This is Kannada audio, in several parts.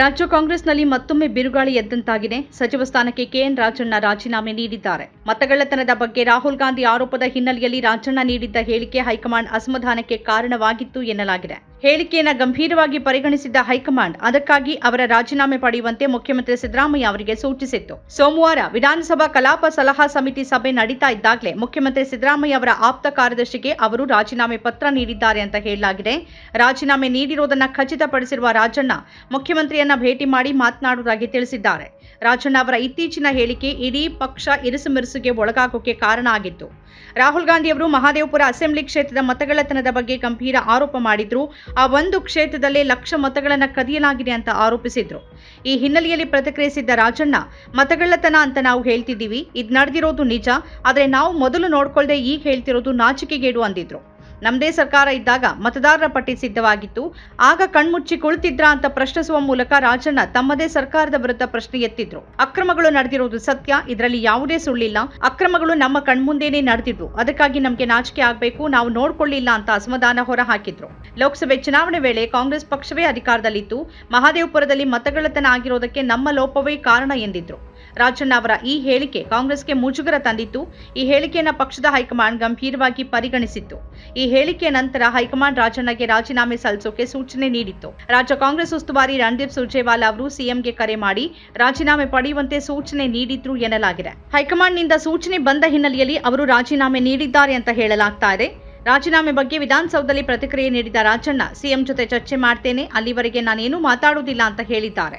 ರಾಜ್ಯ ಕಾಂಗ್ರೆಸ್ನಲ್ಲಿ ಮತ್ತೊಮ್ಮೆ ಬಿರುಗಾಳಿ ಎದ್ದಂತಾಗಿದೆ. ಸಚಿವ ಸ್ಥಾನಕ್ಕೆ ಕೆಎನ್ ರಾಜಣ್ಣ ರಾಜೀನಾಮೆ ನೀಡಿದ್ದಾರೆ. ಮತಗಳ್ಳತನದ ಬಗ್ಗೆ ರಾಹುಲ್ ಗಾಂಧಿ ಆರೋಪದ ಹಿನ್ನೆಲೆಯಲ್ಲಿ ರಾಜಣ್ಣ ನೀಡಿದ್ದ ಹೇಳಿಕೆ ಹೈಕಮಾಂಡ್ ಅಸಮಾಧಾನಕ್ಕೆ ಕಾರಣವಾಗಿತ್ತು ಎನ್ನಲಾಗಿದೆ. ಹೇಳಿಕೆಯನ್ನು ಗಂಭೀರವಾಗಿ ಪರಿಗಣಿಸಿದ್ದ ಹೈಕಮಾಂಡ್ ಅದಕ್ಕಾಗಿ ಅವರ ರಾಜೀನಾಮೆ ಪಡೆಯುವಂತೆ ಮುಖ್ಯಮಂತ್ರಿ ಸಿದ್ದರಾಮಯ್ಯ ಅವರಿಗೆ ಸೂಚಿಸಿತ್ತು. ಸೋಮವಾರ ವಿಧಾನಸಭಾ ಕಲಾಪ ಸಲಹಾ ಸಮಿತಿ ಸಭೆ ನಡೀತಾ ಇದ್ದಾಗಲೇ ಮುಖ್ಯಮಂತ್ರಿ ಸಿದ್ದರಾಮಯ್ಯ ಅವರ ಆಪ್ತ ಕಾರ್ಯದರ್ಶಿಗೆ ಅವರು ರಾಜೀನಾಮೆ ಪತ್ರ ನೀಡಿದ್ದಾರೆ ಅಂತ ಹೇಳಲಾಗಿದೆ. ರಾಜೀನಾಮೆ ನೀಡಿರುವುದನ್ನು ಖಚಿತಪಡಿಸಿರುವ ರಾಜಣ್ಣ ಮುಖ್ಯಮಂತ್ರಿಯನ್ನ ಭೇಟಿ ಮಾಡಿ ಮಾತನಾಡುವುದಾಗಿ ತಿಳಿಸಿದ್ದಾರೆ. ರಾಜಣ್ಣ ಅವರ ಇತ್ತೀಚಿನ ಹೇಳಿಕೆ ಇಡೀ ಪಕ್ಷ ಇರಿಸುಮಿರುಸುಗೆ ಒಳಗಾಗೋಕೆ ಕಾರಣ ಆಗಿತ್ತು. ರಾಹುಲ್ ಗಾಂಧಿ ಅವರು ಮಹಾದೇವಪುರ ಅಸೆಂಬ್ಲಿ ಕ್ಷೇತ್ರದ ಮತಗಳತನದ ಬಗ್ಗೆ ಗಂಭೀರ ಆರೋಪ ಮಾಡಿದ್ರು. ಆ ಒಂದು ಕ್ಷೇತ್ರದಲ್ಲೇ ಲಕ್ಷ ಮತಗಳನ್ನು ಕದಿಯಲಾಗಿದೆ ಅಂತ ಆರೋಪಿಸಿದ್ರು. ಈ ಹಿನ್ನೆಲೆಯಲ್ಲಿ ಪ್ರತಿಕ್ರಿಯಿಸಿದ್ದ ರಾಜಣ್ಣ, ಮತಗಳ್ಳತನ ಅಂತ ನಾವು ಹೇಳ್ತಿದ್ದೀವಿ, ಇದು ನಡೆದಿರೋದು ನಿಜ, ಆದರೆ ನಾವು ಮೊದಲು ನೋಡ್ಕೊಳ್ದೆ ಈಗ ಹೇಳ್ತಿರೋದು ನಾಚಿಕೆಗೇಡು ಅಂದಿದ್ರು. ನಮ್ಮದೇ ಸರ್ಕಾರ ಇದ್ದಾಗ ಮತದಾರರ ಪಟ್ಟಿ ಸಿದ್ಧವಾಗಿತ್ತು. ಆಗ ಕಣ್ಮುಚ್ಚಿ ಕುಳಿತಿದ್ರ ಅಂತ ಪ್ರಶ್ನಿಸುವ ಮೂಲಕ ರಾಜಣ್ಣ ತಮ್ಮದೇ ಸರ್ಕಾರದ ವಿರುದ್ಧ ಪ್ರಶ್ನೆ ಎತ್ತಿದ್ರು. ಅಕ್ರಮಗಳು ನಡೆದಿರುವುದು ಸತ್ಯ, ಇದರಲ್ಲಿ ಯಾವುದೇ ಸುಳ್ಳಿಲ್ಲ. ಅಕ್ರಮಗಳು ನಮ್ಮ ಕಣ್ಮುಂದೇನೆ ನಡೆದಿದ್ವು. ಅದಕ್ಕಾಗಿ ನಮಗೆ ನಾಚಿಕೆ ಆಗಬೇಕು, ನಾವು ನೋಡ್ಕೊಳ್ಳಿಲ್ಲ ಅಂತ ಅಸಮಾಧಾನ ಹೊರ ಹಾಕಿದ್ರು ಲೋಕಸಭೆ ಚುನಾವಣೆ ವೇಳೆ ಕಾಂಗ್ರೆಸ್ ಪಕ್ಷವೇ ಅಧಿಕಾರದಲ್ಲಿತ್ತು. ಮಹಾದೇವಪುರದಲ್ಲಿ ಮತಗಳತನ ಆಗಿರೋದಕ್ಕೆ ನಮ್ಮ ಲೋಪವೇ ಕಾರಣ ಎಂದಿದ್ರು. ರಾಜಣ್ಣ ಅವರ ಈ ಹೇಳಿಕೆ ಕಾಂಗ್ರೆಸ್ಗೆ ಮುಜುಗರ ತಂದಿತ್ತು. ಈ ಹೇಳಿಕೆಯನ್ನು ಪಕ್ಷದ ಹೈಕಮಾಂಡ್ ಗಂಭೀರವಾಗಿ ಪರಿಗಣಿಸಿತ್ತು. ಈ ಹೇಳಿಕೆ ನಂತರ ಹೈಕಮಾಂಡ್ ರಾಜಣ್ಣಗೆ ರಾಜೀನಾಮೆ ಸಲ್ಲಿಸೋಕೆ ಸೂಚನೆ ನೀಡಿತ್ತು. ರಾಜ್ಯ ಕಾಂಗ್ರೆಸ್ ಉಸ್ತುವಾರಿ ರಣದೀಪ್ ಸುರ್ಜೇವಾಲಾ ಅವರು ಸಿಎಂಗೆ ಕರೆ ಮಾಡಿ ರಾಜೀನಾಮೆ ಪಡೆಯುವಂತೆ ಸೂಚನೆ ನೀಡಿದ್ರು ಎನ್ನಲಾಗಿದೆ. ಹೈಕಮಾಂಡ್ನಿಂದ ಸೂಚನೆ ಬಂದ ಹಿನ್ನೆಲೆಯಲ್ಲಿ ಅವರು ರಾಜೀನಾಮೆ ನೀಡಿದ್ದಾರೆ ಅಂತ ಹೇಳಲಾಗ್ತಾ ಇದೆ. ರಾಜೀನಾಮೆ ಬಗ್ಗೆ ವಿಧಾನಸೌಧದಲ್ಲಿ ಪ್ರತಿಕ್ರಿಯೆ ನೀಡಿದ ರಾಜಣ್ಣ, ಸಿಎಂ ಜೊತೆ ಚರ್ಚೆ ಮಾಡ್ತೇನೆ, ಅಲ್ಲಿವರೆಗೆ ನಾನೇನೂ ಮಾತಾಡುವುದಿಲ್ಲ ಅಂತ ಹೇಳಿದ್ದಾರೆ.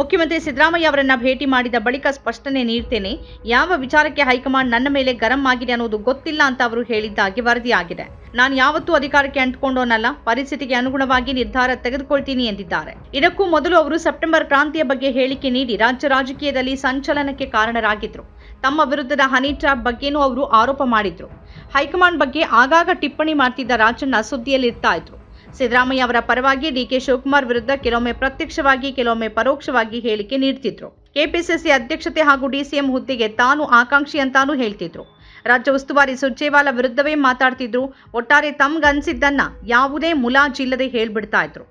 ಮುಖ್ಯಮಂತ್ರಿ ಸಿದ್ದರಾಮಯ್ಯ ಅವರನ್ನ ಭೇಟಿ ಮಾಡಿದ ಬಳಿಕ ಸ್ಪಷ್ಟನೆ ನೀಡ್ತೇನೆ, ಯಾವ ವಿಚಾರಕ್ಕೆ ಹೈಕಮಾಂಡ್ ನನ್ನ ಮೇಲೆ ಗರಂ ಆಗಿದೆ ಅನ್ನೋದು ಗೊತ್ತಿಲ್ಲ ಅಂತ ಅವರು ಹೇಳಿದ್ದಾಗಿ ವರದಿಯಾಗಿದೆ. ನಾನು ಯಾವತ್ತೂ ಅಧಿಕಾರಕ್ಕೆ ಅಂಟ್ಕೊಂಡೋನಲ್ಲ ಪರಿಸ್ಥಿತಿಗೆ ಅನುಗುಣವಾಗಿ ನಿರ್ಧಾರ ತೆಗೆದುಕೊಳ್ತೀನಿ ಎಂದಿದ್ದಾರೆ. ಇದಕ್ಕೂ ಮೊದಲು ಅವರು ಸೆಪ್ಟೆಂಬರ್ ಕ್ರಾಂತಿಯ ಬಗ್ಗೆ ಹೇಳಿಕೆ ನೀಡಿ ರಾಜ್ಯ ರಾಜಕೀಯದಲ್ಲಿ ಸಂಚಲನಕ್ಕೆ ಕಾರಣರಾಗಿದ್ರು. ತಮ್ಮ ವಿರುದ್ಧದ ಹನಿ ಟ್ರ್ಯಾಪ್ ಬಗ್ಗೆನೂ ಅವರು ಆರೋಪ ಮಾಡಿದ್ರು. ಹೈಕಮಾಂಡ್ ಬಗ್ಗೆ ಆಗಾಗ ಟಿಪ್ಪಣಿ ಮಾಡ್ತಿದ್ದ ರಾಜಣ್ಣ ಸುದ್ದಿಯಲ್ಲಿರ್ತಾ ಇದ್ರು. ಸಿದ್ದರಾಮಯ್ಯ ಅವರ ಪರವಾಗಿ ಡಿಕೆ ಶಿವಕುಮಾರ್ ವಿರುದ್ಧ ಕೆಲವೊಮ್ಮೆ ಪ್ರತ್ಯಕ್ಷವಾಗಿ, ಕೆಲವೊಮ್ಮೆ ಪರೋಕ್ಷವಾಗಿ ಹೇಳಿಕೆ ನೀಡ್ತಿದ್ರು. ಕೆಪಿಸಿಸಿ ಅಧ್ಯಕ್ಷತೆ ಹಾಗೂ ಡಿಸಿಎಂ ಹುದ್ದೆಗೆ ತಾನು ಆಕಾಂಕ್ಷಿ ಅಂತಾನೂ ಹೇಳ್ತಿದ್ರು. ರಾಜ್ಯ ಉಸ್ತುವಾರಿ ಸುರ್ಜೇವಾಲಾ ವಿರುದ್ಧವೇ ಮಾತಾಡ್ತಿದ್ರು. ಒಟ್ಟಾರೆ ತಮ್ಗನ್ಸಿದ್ದನ್ನ ಯಾವುದೇ ಮುಲಾಜಿಲ್ಲದೆ ಹೇಳ್ಬಿಡ್ತಾ ಇದ್ರು.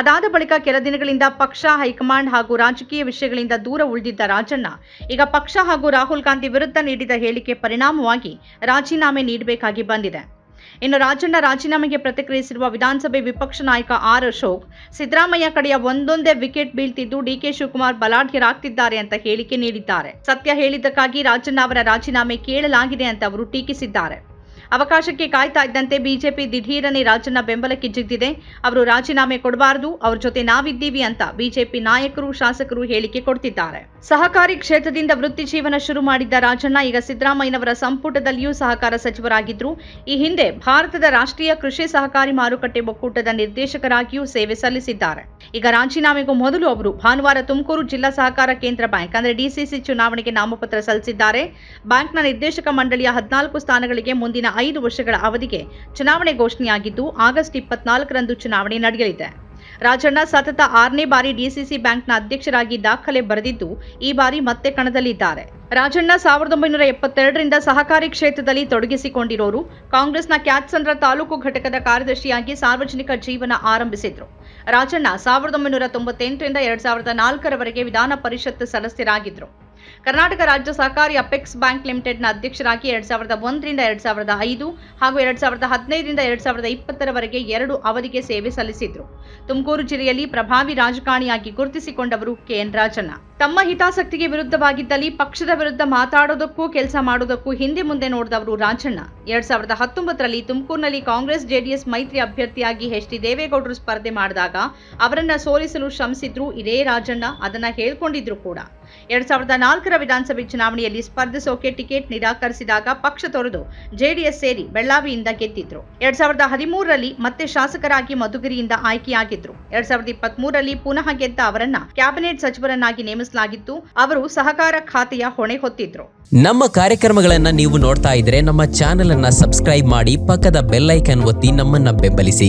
ಅದಾದ ಬಳಿಕ ಕೆಲ ದಿನಗಳಿಂದ ಪಕ್ಷ, ಹೈಕಮಾಂಡ್ ಹಾಗೂ ರಾಜಕೀಯ ವಿಷಯಗಳಿಂದ ದೂರ ಉಳಿದಿದ್ದ ರಾಜಣ್ಣ, ಈಗ ಪಕ್ಷ ಹಾಗೂ ರಾಹುಲ್ ಗಾಂಧಿ ವಿರುದ್ಧ ನೀಡಿದ ಹೇಳಿಕೆ ಪರಿಣಾಮವಾಗಿ ರಾಜೀನಾಮೆ ನೀಡಬೇಕಾಗಿ ಬಂದಿದೆ. ಇನ್ನು ರಾಜಣ್ಣ ರಾಜೀನಾಮೆಗೆ ಪ್ರತಿಕ್ರಿಯಿಸಿರುವ ವಿಧಾನಸಭೆ ವಿಪಕ್ಷ ನಾಯಕ ಆರ್ ಅಶೋಕ್, ಸಿದ್ದರಾಮಯ್ಯ ಕಡೆಯ ಒಂದೊಂದೇ ವಿಕೆಟ್ ಬೀಳ್ತಿದ್ದು ಡಿಕೆ ಶಿವಕುಮಾರ್ ಬಲಾಢ್ಯರಾಗ್ತಿದ್ದಾರೆ ಅಂತ ಹೇಳಿಕೆ ನೀಡಿದ್ದಾರೆ. ಸತ್ಯ ಹೇಳಿದ್ದಕ್ಕಾಗಿ ರಾಜಣ್ಣ ಅವರ ರಾಜೀನಾಮೆ ಕೇಳಲಾಗಿದೆ ಅಂತ ಅವರು ಟೀಕಿಸಿದ್ದಾರೆ. ಅವಕಾಶಕ್ಕೆ ಕಾಯ್ತಾ ಇದ್ದಂತೆ ಬಿಜೆಪಿ ದಿಢೀರನೆ ರಾಜಣ್ಣ ಬೆಂಬಲಕ್ಕೆ ಜಿಗ್ದಿದೆ ಅವರು ರಾಜೀನಾಮೆ ಕೊಡಬಾರದು, ಅವ್ರ ಜೊತೆ ನಾವಿದ್ದೀವಿ ಅಂತ ಬಿಜೆಪಿ ನಾಯಕರು, ಶಾಸಕರು ಹೇಳಿಕೆ ಕೊಡ್ತಿದ್ದಾರೆ. ಸಹಕಾರಿ ಕ್ಷೇತ್ರದಿಂದ ವೃತ್ತಿ ಜೀವನ ಶುರು ಮಾಡಿದ್ದ ರಾಜಣ್ಣ ಈಗ ಸಿದ್ದರಾಮಯ್ಯನವರ ಸಂಪುಟದಲ್ಲಿಯೂ ಸಹಕಾರ ಸಚಿವರಾಗಿದ್ರು. ಈ ಹಿಂದೆ ಭಾರತದ ರಾಷ್ಟ್ರೀಯ ಕೃಷಿ ಸಹಕಾರಿ ಮಾರುಕಟ್ಟೆ ಒಕ್ಕೂಟದ ನಿರ್ದೇಶಕರಾಗಿಯೂ ಸೇವೆ ಸಲ್ಲಿಸಿದ್ದಾರೆ. ಈಗ ರಾಜೀನಾಮೆಗೂ ಮೊದಲು ಅವರು ಭಾನುವಾರ ತುಮಕೂರು ಜಿಲ್ಲಾ ಸಹಕಾರ ಕೇಂದ್ರ ಬ್ಯಾಂಕ್, ಅಂದರೆ ಡಿಸಿಸಿ ಚುನಾವಣೆಗೆ ನಾಮಪತ್ರ ಸಲ್ಲಿಸಿದ್ದಾರೆ. ಬ್ಯಾಂಕ್ನ ನಿರ್ದೇಶಕ ಮಂಡಳಿಯ ಹದಿನಾಲ್ಕು ಸ್ಥಾನಗಳಿಗೆ ಮುಂದಿನ ಐದು ವರ್ಷಗಳ ಅವಧಿಗೆ ಚುನಾವಣೆ ಘೋಷಣೆಯಾಗಿದ್ದು ಆಗಸ್ಟ್ ಇಪ್ಪತ್ನಾಲ್ಕರಂದು ಚುನಾವಣೆ ನಡೆಯಲಿದೆ. ರಾಜಣ್ಣ ಸತತ ಆರನೇ ಬಾರಿ ಡಿಸಿಸಿ ಬ್ಯಾಂಕ್ನ ಅಧ್ಯಕ್ಷರಾಗಿ ದಾಖಲೆ ಬರೆದಿದ್ದು ಈ ಬಾರಿ ಮತ್ತೆ ಕಣದಲ್ಲಿದ್ದಾರೆ. ರಾಜಣ್ಣ ಸಾವಿರದ ಒಂಬೈನೂರ ಎಪ್ಪತ್ತೆರಡರಿಂದ ಸಹಕಾರಿ ಕ್ಷೇತ್ರದಲ್ಲಿ ತೊಡಗಿಸಿಕೊಂಡಿರೋರು ಕಾಂಗ್ರೆಸ್ನ ಕ್ಯಾತ್ಸಂದ್ರ ತಾಲೂಕು ಘಟಕದ ಕಾರ್ಯದರ್ಶಿಯಾಗಿ ಸಾರ್ವಜನಿಕ ಜೀವನ ಆರಂಭಿಸಿದ್ರು. ರಾಜಣ್ಣ ಸಾವಿರದ ಒಂಬೈನೂರ ತೊಂಬತ್ತೆಂಟರಿಂದ ಎರಡ್ ಸಾವಿರದ ನಾಲ್ಕರವರೆಗೆ ವಿಧಾನ ಪರಿಷತ್ ಸದಸ್ಯರಾಗಿದ್ದರು ಕರ್ನಾಟಕ ರಾಜ್ಯ ಸಹಕಾರಿ ಅಪೆಕ್ಸ್ ಬ್ಯಾಂಕ್ ಲಿಮಿಟೆಡ್ನ ಅಧ್ಯಕ್ಷರಾಗಿ ಎರಡ್ ಸಾವಿರದ ಒಂದರಿಂದ ಎರಡ್ ಸಾವಿರದ ಐದು ಹಾಗೂ ಎರಡ್ ಸಾವಿರದ ಹದಿನೈದರಿಂದ ಎರಡ್ ಸಾವಿರದ ಇಪ್ಪತ್ತರವರೆಗೆ ಎರಡು ಅವಧಿಗೆ ಸೇವೆ ಸಲ್ಲಿಸಿದ್ರು. ತುಮಕೂರು ಜಿಲ್ಲೆಯಲ್ಲಿ ಪ್ರಭಾವಿ ರಾಜಕಾರಣಿಯಾಗಿ ಗುರುತಿಸಿಕೊಂಡವರು ಕೆಎನ್ ರಾಜಣ್ಣ. ತಮ್ಮ ಹಿತಾಸಕ್ತಿಗೆ ವಿರುದ್ಧವಾಗಿದ್ದಲ್ಲಿ ಪಕ್ಷದ ವಿರುದ್ಧ ಮಾತಾಡೋದಕ್ಕೂ ಕೆಲಸ ಮಾಡೋದಕ್ಕೂ ಹಿಂದೆ ಮುಂದೆ ನೋಡಿದವರು ರಾಜಣ್ಣ. ಎರಡ್ ಸಾವಿರದ ಹತ್ತೊಂಬತ್ತರಲ್ಲಿ ತುಮಕೂರಿನಲ್ಲಿ ಕಾಂಗ್ರೆಸ್ ಜೆಡಿಎಸ್ ಮೈತ್ರಿ ಅಭ್ಯರ್ಥಿಯಾಗಿ ಎಚ್ ಡಿ ದೇವೇಗೌಡರು ಸ್ಪರ್ಧೆ ಮಾಡಿದಾಗ ಅವರನ್ನ ಸೋಲಿಸಲು ಶ್ರಮಿಸಿದ್ರು ಇದೇ ರಾಜಣ್ಣ, ಅದನ್ನ ಹೇಳ್ಕೊಂಡಿದ್ರು ಕೂಡ. ಎರಡ್ ಸಾವಿರದ ನಾಲ್ಕರ ವಿಧಾನಸಭೆ ಚುನಾವಣೆಯಲ್ಲಿ ಸ್ಪರ್ಧಿಸೋಕೆ ಟಿಕೆಟ್ ನಿರಾಕರಿಸಿದಾಗ ಪಕ್ಷ ತೊರೆದು ಜೆಡಿಎಸ್ ಸೇರಿ ಬೆಳ್ಳಾವಿಯಿಂದ ಗೆದ್ದಿದ್ರು. ಎರಡ್ ಸಾವಿರದ ಹದಿಮೂರರಲ್ಲಿ ಮತ್ತೆ ಶಾಸಕರಾಗಿ ಮಧುಗಿರಿಯಿಂದ ಆಯ್ಕೆಯಾಗಿದ್ರು. ಎರಡ್ ಸಾವಿರದ ಇಪ್ಪತ್ತ್ ಮೂರರಲ್ಲಿ ಪುನಃ ಗೆದ್ದ ಅವರನ್ನ ಕ್ಯಾಬಿನೆಟ್ ಸಚಿವರನ್ನಾಗಿ ನೇಮಿಸಲಾಗಿತ್ತು. ಅವರು ಸಹಕಾರ ಖಾತೆಯ ಹೊಣೆ ಹೊತ್ತಿದ್ರು. ನಮ್ಮ ಕಾರ್ಯಕ್ರಮಗಳನ್ನ ನೀವು ನೋಡ್ತಾ ಇದ್ರೆ ನಮ್ಮ ಚಾನೆಲ್ ಅನ್ನ ಸಬ್ಸ್ಕ್ರೈಬ್ ಮಾಡಿ ಪಕ್ಕದ ಬೆಲ್ಲೈಕನ್ ಒತ್ತಿ ನಮ್ಮನ್ನ ಬೆಂಬಲಿಸಿ.